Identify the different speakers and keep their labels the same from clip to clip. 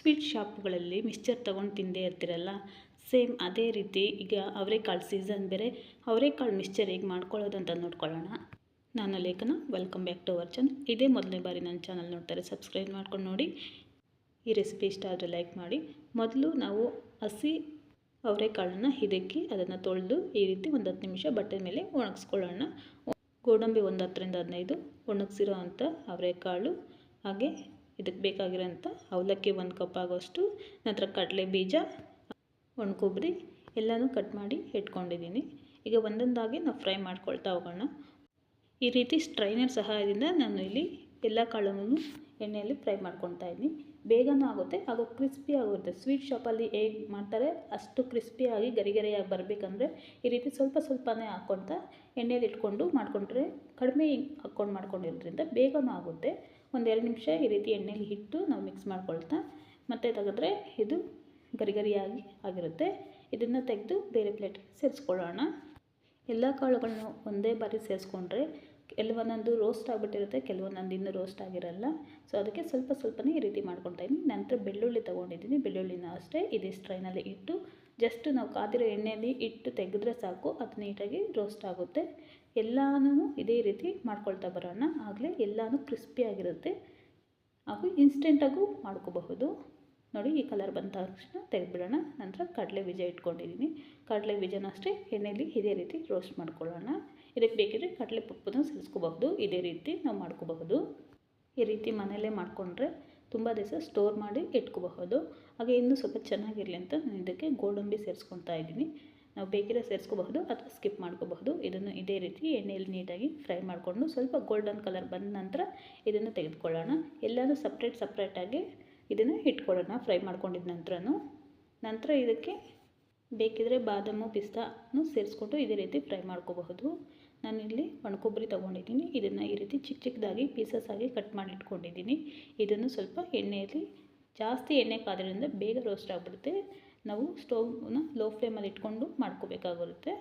Speaker 1: Sweet ಶಾಪ್ಗಳಲ್ಲಿ mixture ತೊಗೊಂಡು ತಿಂದೇ ಇರ್ತೀರಲ್ಲ? Same ಅದೇ ರೀತಿ ಈಗ ಅವರೆಕಾಳು ಸೀಸನ್ ಬೇರೆ, ಅವರೆಕಾಳು ಮಿಕ್ಸ್ಚರ್ ಹೇಗೆ ಮಾಡ್ಕೊಳ್ಳೋದು ಅಂತ ನೋಡ್ಕೊಳ್ಳೋಣ. ನಾನು Lekhana welcome back to our channel. ಇದೇ ಮೊದಲನೇ ಬಾರಿ ನನ್ನ ಚಾನಲ್ ನೋಡ್ತಾರೆ, ಸಬ್ಸ್ಕ್ರೈಬ್ ಮಾಡ್ಕೊಂಡು ನೋಡಿ. ಈ ರೆಸಿಪಿ ಇಷ್ಟ ಆದರೆ ಲೈಕ್ ಮಾಡಿ. ಮೊದಲು ನಾವು ಹಸಿ ಅವರೇಕಾಳನ್ನ ಹಿದಕ್ಕಿ ಅದನ್ನು ತೊಳೆದು ಈ ರೀತಿ ಒಂದು ಹತ್ತು ನಿಮಿಷ ಬಟ್ಟೆ ಮೇಲೆ ಒಣಗಿಸ್ಕೊಳ್ಳೋಣ. ಗೋಡಂಬಿ ಒಂದು ಹತ್ತರಿಂದ ಹದಿನೈದು ಒಣಗಿಸಿರೋ ಅಂಥ ಅವರೆಕಾಳು, ಹಾಗೆ ಇದಕ್ಕೆ ಬೇಕಾಗಿರೋಂಥ ಅವಲಕ್ಕಿ ಒಂದು ಕಪ್ ಆಗೋಷ್ಟು, ನಂತರ ಕಡಲೆ ಬೀಜ ಒಣ ಕೊಬ್ಬರಿ, ಎಲ್ಲನೂ ಕಟ್ ಮಾಡಿ ಇಟ್ಕೊಂಡಿದ್ದೀನಿ. ಈಗ ಒಂದೊಂದಾಗಿ ನಾವು ಫ್ರೈ ಮಾಡ್ಕೊಳ್ತಾ ಹೋಗೋಣ. ಈ ರೀತಿ ಸ್ಟ್ರೈನರ್ ಸಹಾಯದಿಂದ ನಾನು ಇಲ್ಲಿ ಎಲ್ಲ ಕಾಳನ್ನು ಎಣ್ಣೆಯಲ್ಲಿ ಫ್ರೈ ಮಾಡ್ಕೊತಾ ಇದ್ದೀನಿ. ಬೇಗನೂ ಆಗುತ್ತೆ, ಹಾಗೂ ಕ್ರಿಸ್ಪಿ ಆಗುತ್ತೆ. ಸ್ವೀಟ್ ಶಾಪಲ್ಲಿ ಹೇಗೆ ಮಾಡ್ತಾರೆ, ಅಷ್ಟು ಕ್ರಿಸ್ಪಿಯಾಗಿ ಗರಿ ಗರಿಯಾಗಿ ಬರಬೇಕಂದ್ರೆ ಈ ರೀತಿ ಸ್ವಲ್ಪ ಸ್ವಲ್ಪನೇ ಹಾಕ್ಕೊಳ್ತಾ ಎಣ್ಣೆಯಲ್ಲಿ ಇಟ್ಕೊಂಡು ಮಾಡಿಕೊಂಡ್ರೆ ಕಡಿಮೆ ಹಾಕ್ಕೊಂಡು ಮಾಡ್ಕೊಂಡಿರೋದ್ರಿಂದ ಬೇಗನೂ ಆಗುತ್ತೆ. ಒಂದು ಎರಡು ನಿಮಿಷ ಈ ರೀತಿ ಎಣ್ಣೆಲಿ ಇಟ್ಟು ನಾವು ಮಿಕ್ಸ್ ಮಾಡ್ಕೊಳ್ತಾ, ಮತ್ತೆ ತೆಗೆದ್ರೆ ಇದು ಗರಿ ಗರಿಯಾಗಿ ಆಗಿರುತ್ತೆ. ಇದನ್ನು ತೆಗೆದು ಬೇರೆ ಪ್ಲೇಟಿಗೆ ಸೇರಿಸ್ಕೊಳ್ಳೋಣ. ಎಲ್ಲ ಕಾಳುಗಳನ್ನು ಒಂದೇ ಬಾರಿ ಸೇರಿಸ್ಕೊಂಡ್ರೆ ಕೆಲವೊಂದೊಂದು ರೋಸ್ಟ್ ಆಗಿಬಿಟ್ಟಿರುತ್ತೆ, ಕೆಲವೊಂದೊಂದು ಇನ್ನೂ ರೋಸ್ಟ್ ಆಗಿರಲ್ಲ. ಸೊ ಅದಕ್ಕೆ ಸ್ವಲ್ಪ ಸ್ವಲ್ಪನೇ ಈ ರೀತಿ ಮಾಡ್ಕೊಳ್ತಾ ಇದ್ದೀನಿ. ನಂತರ ಬೆಳ್ಳುಳ್ಳಿ ತೊಗೊಂಡಿದ್ದೀನಿ. ಬೆಳ್ಳುಳ್ಳಿನ ಅಷ್ಟೇ ಇದೇ ಸ್ಟ್ರೈನಲ್ಲಿ ಇಟ್ಟು ಜಸ್ಟ್ ನಾವು ಕಾದಿರೋ ಎಣ್ಣೆಯಲ್ಲಿ ಇಟ್ಟು ತೆಗೆದ್ರೆ ಸಾಕು, ಅದು ನೀಟಾಗಿ ರೋಸ್ಟ್ ಆಗುತ್ತೆ. ಎಲ್ಲನೂ ಇದೇ ರೀತಿ ಮಾಡ್ಕೊಳ್ತಾ ಬರೋಣ. ಆಗಲೇ ಎಲ್ಲನೂ ಕ್ರಿಸ್ಪಿಯಾಗಿರುತ್ತೆ ಹಾಗೂ ಇನ್ಸ್ಟೆಂಟಾಗೂ ಮಾಡ್ಕೋಬಹುದು. ನೋಡಿ, ಈ ಕಲರ್ ಬಂದ ತಕ್ಷಣ ತೆಗೆದ್ಬಿಡೋಣ. ನಂತರ ಕಡಲೆ ಬೀಜ ಇಟ್ಕೊಂಡಿದ್ದೀನಿ. ಕಡಲೆ ಬೀಜನ ಅಷ್ಟೇ ಎಣ್ಣೆಯಲ್ಲಿ ಇದೇ ರೀತಿ ರೋಸ್ಟ್ ಮಾಡ್ಕೊಳ್ಳೋಣ. ಇದಕ್ಕೆ ಬೇಕಿದ್ರೆ ಕಡಲೆ ಪಪ್ಪನ್ನು ಸೇರಿಸ್ಕೋಬಹುದು ಇದೇ ರೀತಿ ನಾವು ಮಾಡ್ಕೋಬಹುದು. ಈ ರೀತಿ ಮನೆಯಲ್ಲೇ ಮಾಡಿಕೊಂಡ್ರೆ ತುಂಬ ದಿವಸ ಸ್ಟೋರ್ ಮಾಡಿ ಇಟ್ಕೋಬಹುದು. ಹಾಗೆ ಇನ್ನೂ ಸ್ವಲ್ಪ ಚೆನ್ನಾಗಿರಲಿ ಅಂತ ನಾನು ಇದಕ್ಕೆ ಗೋಡಂಬಿ ಸೇರಿಸ್ಕೊತಾ ಇದ್ದೀನಿ. ನಾವು ಬೇಕಿದ್ದರೆ ಸೇರಿಸ್ಕೋಬಹುದು ಅಥವಾ ಸ್ಕಿಪ್ ಮಾಡ್ಕೋಬಹುದು. ಇದನ್ನು ಇದೇ ರೀತಿ ಎಣ್ಣೆಯಲ್ಲಿ ನೀಟಾಗಿ ಫ್ರೈ ಮಾಡಿಕೊಂಡು ಸ್ವಲ್ಪ ಗೋಲ್ಡನ್ ಕಲರ್ ಬಂದ ನಂತರ ಇದನ್ನು ತೆಗೆದುಕೊಳ್ಳೋಣ. ಎಲ್ಲನೂ ಸಪ್ರೇಟ್ ಸಪ್ರೇಟಾಗಿ ಇದನ್ನು ಇಟ್ಕೊಳ್ಳೋಣ. ಫ್ರೈ ಮಾಡ್ಕೊಂಡಿದ್ದ ನಂತರನೂ. ನಂತರ ಇದಕ್ಕೆ ಬೇಕಿದ್ರೆ ಬಾದಾಮು, ಪಿಸ್ತಾನು ಸೇರಿಸ್ಕೊಂಡು ಇದೇ ರೀತಿ ಫ್ರೈ ಮಾಡ್ಕೋಬಹುದು. ನಾನಿಲ್ಲಿ ಒಣಕೊಬ್ಬರಿ ತೊಗೊಂಡಿದ್ದೀನಿ. ಇದನ್ನು ಈ ರೀತಿ ಚಿಕ್ಕ ಚಿಕ್ಕದಾಗಿ ಪೀಸಸ್ ಆಗಿ ಕಟ್ ಮಾಡಿ ಇಟ್ಕೊಂಡಿದ್ದೀನಿ ಇದನ್ನು ಸ್ವಲ್ಪ ಎಣ್ಣೆಯಲ್ಲಿ ಜಾಸ್ತಿ ಎಣ್ಣೆ ಕಾದ್ರಿಂದ ಬೇಗ ರೋಸ್ಟ್ ಆಗಿಬಿಡುತ್ತೆ. ನಾವು ಸ್ಟೋವ್ನ ಲೋ ಫ್ಲೇಮಲ್ಲಿ ಇಟ್ಕೊಂಡು ಮಾಡ್ಕೋಬೇಕಾಗಿರುತ್ತೆ.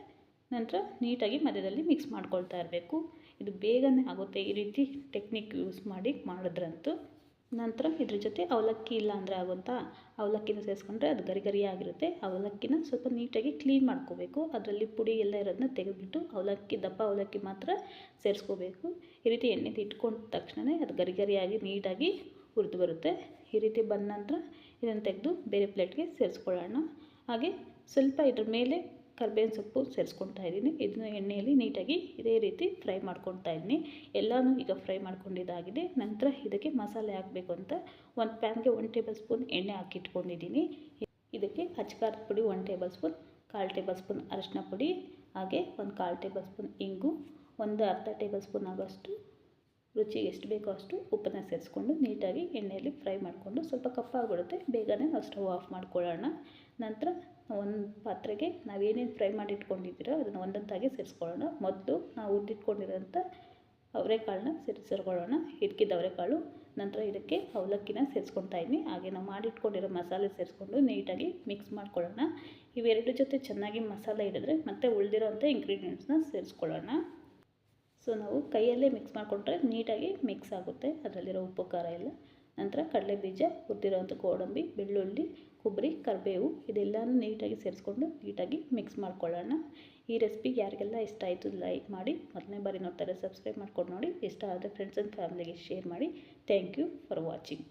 Speaker 1: ನಂತರ ನೀಟಾಗಿ ಮಧ್ಯದಲ್ಲಿ ಮಿಕ್ಸ್ ಮಾಡ್ಕೊಳ್ತಾ ಇರಬೇಕು. ಇದು ಬೇಗನೆ ಆಗುತ್ತೆ. ಈ ರೀತಿ ಟೆಕ್ನಿಕ್ ಯೂಸ್ ಮಾಡಿ ಮಾಡಿದ್ರಂತೂ. ನಂತರ ಇದ್ರ ಜೊತೆ ಅವಲಕ್ಕಿ ಇಲ್ಲ ಅಂದರೆ ಆಗುತ್ತಾ? ಅವಲಕ್ಕಿನ ಸೇರಿಸ್ಕೊಂಡ್ರೆ ಅದು ಗರಿ ಗರಿ ಆಗಿರುತ್ತೆ. ಅವಲಕ್ಕಿನ ಸ್ವಲ್ಪ ನೀಟಾಗಿ ಕ್ಲೀನ್ ಮಾಡ್ಕೋಬೇಕು. ಅದರಲ್ಲಿ ಪುಡಿ ಎಲ್ಲ ಇರೋದನ್ನ ತೆಗೆದುಬಿಟ್ಟು ಅವಲಕ್ಕಿ, ದಪ್ಪ ಅವಲಕ್ಕಿ ಮಾತ್ರ ಸೇರಿಸ್ಕೋಬೇಕು. ಈ ರೀತಿ ಎಣ್ಣೆ ಇಟ್ಕೊಂಡ ತಕ್ಷಣವೇ ಅದು ಗರಿ ಗರಿಯಾಗಿ ನೀಟಾಗಿ ಹುರಿದು ಬರುತ್ತೆ. ಈ ರೀತಿ ಬಂದ ನಂತರ ಇದನ್ನು ತೆಗೆದು ಬೇರೆ ಪ್ಲೇಟ್ಗೆ ಸೇರಿಸ್ಕೊಳ್ಳೋಣ. ಹಾಗೆ ಸ್ವಲ್ಪ ಇದ್ರ ಮೇಲೆ ಕರ್ಬೇವಿನ ಸೊಪ್ಪು ಸೇರಿಸ್ಕೊಳ್ತಾ ಇದ್ದೀನಿ. ಇದನ್ನ ಎಣ್ಣೆಯಲ್ಲಿ ನೀಟಾಗಿ ಇದೇ ರೀತಿ ಫ್ರೈ ಮಾಡ್ಕೊಳ್ತಾ ಇದ್ದೀನಿ. ಎಲ್ಲನೂ ಈಗ ಫ್ರೈ ಮಾಡ್ಕೊಂಡಿದ್ದಾಗಿದೆ. ನಂತರ ಇದಕ್ಕೆ ಮಸಾಲೆ ಹಾಕಬೇಕು ಅಂತ ಒಂದು ಪ್ಯಾನ್ಗೆ ಒನ್ ಟೇಬಲ್ ಸ್ಪೂನ್ ಎಣ್ಣೆ ಹಾಕಿಟ್ಕೊಂಡಿದ್ದೀನಿ. ಇದಕ್ಕೆ ಅಚ್ಕಾರದ ಪುಡಿ ಒನ್ ಟೇಬಲ್ ಸ್ಪೂನ್, ಕಾಲು ಟೇಬಲ್ ಸ್ಪೂನ್ ಅರಶಿನ ಪುಡಿ, ಹಾಗೆ ಒಂದು ಕಾಲು ಟೇಬಲ್ ಸ್ಪೂನ್ ಇಂಗು, ಒಂದು ಅರ್ಧ ಟೇಬಲ್ ಸ್ಪೂನ್ ಆಗೋಷ್ಟು ರುಚಿಗೆ ಎಷ್ಟು ಬೇಕೋ ಅಷ್ಟು ಉಪ್ಪನ್ನು ಸೇರಿಸ್ಕೊಂಡು ನೀಟಾಗಿ ಎಣ್ಣೆಯಲ್ಲಿ ಫ್ರೈ ಮಾಡಿಕೊಂಡು ಸ್ವಲ್ಪ ಕಪ್ಪಾಗ್ಬಿಡುತ್ತೆ ಬೇಗನೆ ನಾವು ಸ್ಟವ್ ಆಫ್ ಮಾಡ್ಕೊಳ್ಳೋಣ. ನಂತರ ಒಂದು ಪಾತ್ರೆಗೆ ನಾವು ಏನೇನು ಫ್ರೈ ಮಾಡಿ ಇಟ್ಕೊಂಡಿದ್ದೀರೋ ಅದನ್ನು ಒಂದೊಂದಾಗಿ ಸೇರಿಸ್ಕೊಳ್ಳೋಣ. ಮೊದಲು ನಾವು ಹುರಿದಿಟ್ಕೊಂಡಿರೋಂಥ ಅವರೆಕಾಳನ್ನ ಸೇರಿಸ್ಕೊಳ್ಳೋಣ ಹಿಡ್ಕಿದ ಅವರೆಕಾಳು, ನಂತರ ಇದಕ್ಕೆ ಅವಲಕ್ಕಿನ ಸೇರಿಸ್ಕೊಳ್ತಾ ಇದ್ದೀನಿ. ಹಾಗೆ ನಾವು ಮಾಡಿಟ್ಕೊಂಡಿರೋ ಮಸಾಲೆ ಸೇರಿಸ್ಕೊಂಡು ನೀಟಾಗಿ ಮಿಕ್ಸ್ ಮಾಡ್ಕೊಳ್ಳೋಣ. ಇವೆರಡು ಜೊತೆ ಚೆನ್ನಾಗಿ ಮಸಾಲೆ ಹಿಡಿದ್ರೆ ಮತ್ತೆ ಉಳಿದಿರೋಂಥ ಇಂಗ್ರೀಡಿಯೆಂಟ್ಸ್ನ ಸೇರಿಸ್ಕೊಳ್ಳೋಣ. ಸೊ ನಾವು ಕೈಯಲ್ಲೇ ಮಿಕ್ಸ್ ಮಾಡಿಕೊಂಡ್ರೆ ನೀಟಾಗಿ ಮಿಕ್ಸ್ ಆಗುತ್ತೆ. ಅದರಲ್ಲಿರೋ ಉಪ್ಪು, ಖಾರ ಎಲ್ಲ. ನಂತರ ಕಡಲೆ ಬೀಜ ಹುರಿದಿರೋಂಥ ಗೋಡಂಬಿ, ಬೆಳ್ಳುಳ್ಳಿ, ಕೊಬ್ಬರಿ, ಕರಿಬೇವು ಇದೆಲ್ಲನೂ ನೀಟಾಗಿ ಸೇರಿಸ್ಕೊಂಡು ನೀಟಾಗಿ ಮಿಕ್ಸ್ ಮಾಡ್ಕೊಳ್ಳೋಣ. ಈ ರೆಸಿಪಿ ಯಾರಿಗೆಲ್ಲ ಇಷ್ಟ ಆಯಿತು ಲೈಕ್ ಮಾಡಿ, ಮೊದಲನೇ ಬಾರಿ ನೋಡ್ತಾರೆ ಸಬ್ಸ್ಕ್ರೈಬ್ ಮಾಡ್ಕೊಂಡು ನೋಡಿ. ಇಷ್ಟ ಆದರೆ ಫ್ರೆಂಡ್ಸ್ ಆ್ಯಂಡ್ ಫ್ಯಾಮಿಲಿಗೆ ಶೇರ್ ಮಾಡಿ. Thank you for watching